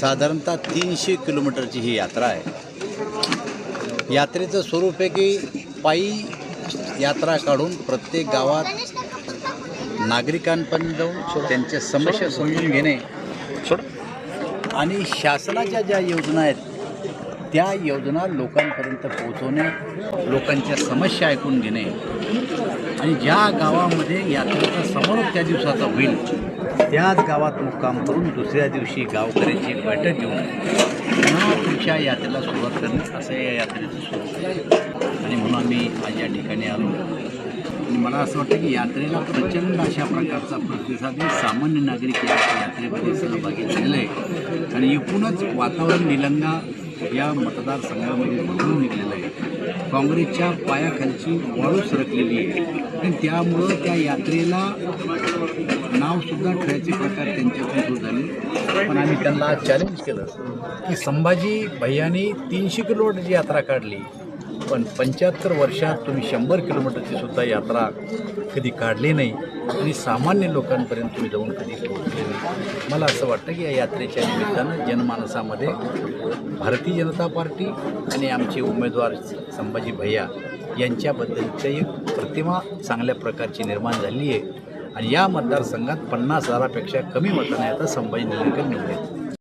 साधारणतः तीनशे किलोमीटरची ही यात्रा आहे. यात्रेचं स्वरूप आहे की पायी यात्रा काढून प्रत्येक गावात नागरिकांपर्यंत जाऊन त्यांच्या समस्या समजून घेणे आणि शासनाच्या ज्या योजना आहेत त्या योजना लोकांपर्यंत पोहोचवणे लोकांच्या समस्या ऐकून घेणे आणि ज्या गावामध्ये यात्रेचा समारोप त्या दिवसाचा होईल त्याच गावात मुक्काम करून दुसऱ्या दिवशी गावकऱ्यांची बैठक घेऊन पुन्हा पुढच्या यात्रेला सुरुवात करणे असं या यात्रेचं स्वरूप आणि म्हणून आम्ही आज या ठिकाणी आलो. आणि मला असं वाटतं की यात्रेला प्रचंड अशा प्रकारचा प्रतिसाद सामान्य नागरिक या यात्रेमध्ये सहभागी झालेला आहे. आणि एकूणच वातावरण निलंगा या मतदारसंघामध्ये निवडून निघलेलं आहे. काँग्रेसच्या पायाखालची वाळू सरकलेली आहे. आणि त्यामुळं त्या यात्रेला नावसुद्धा ठेवायचे प्रकार त्यांच्याकडून सुरू झाले. पण आम्ही त्यांना चॅलेंज केलं की संभाजी भैयानी तीनशे किलोमीटरची यात्रा काढली पण पंच्याहत्तर वर्षात तुम्ही शंभर किलोमीटरची सुद्धा यात्रा कधी काढली नाही आणि सामान्य लोकांपर्यंत तुम्ही जाऊन कधी पोहोचले नाही. मला असं वाटतं की या यात्रेच्या निमित्तानं जनमानसामध्ये भारतीय जनता पार्टी आणि आमचे उमेदवार संभाजी भैया यांच्याबद्दलची एक प्रतिमा चांगल्या प्रकारची निर्माण झाली आहे. आणि या मतदारसंघात पन्नास हजारापेक्षा कमी मताने आता संभाजी निलंकर निवडले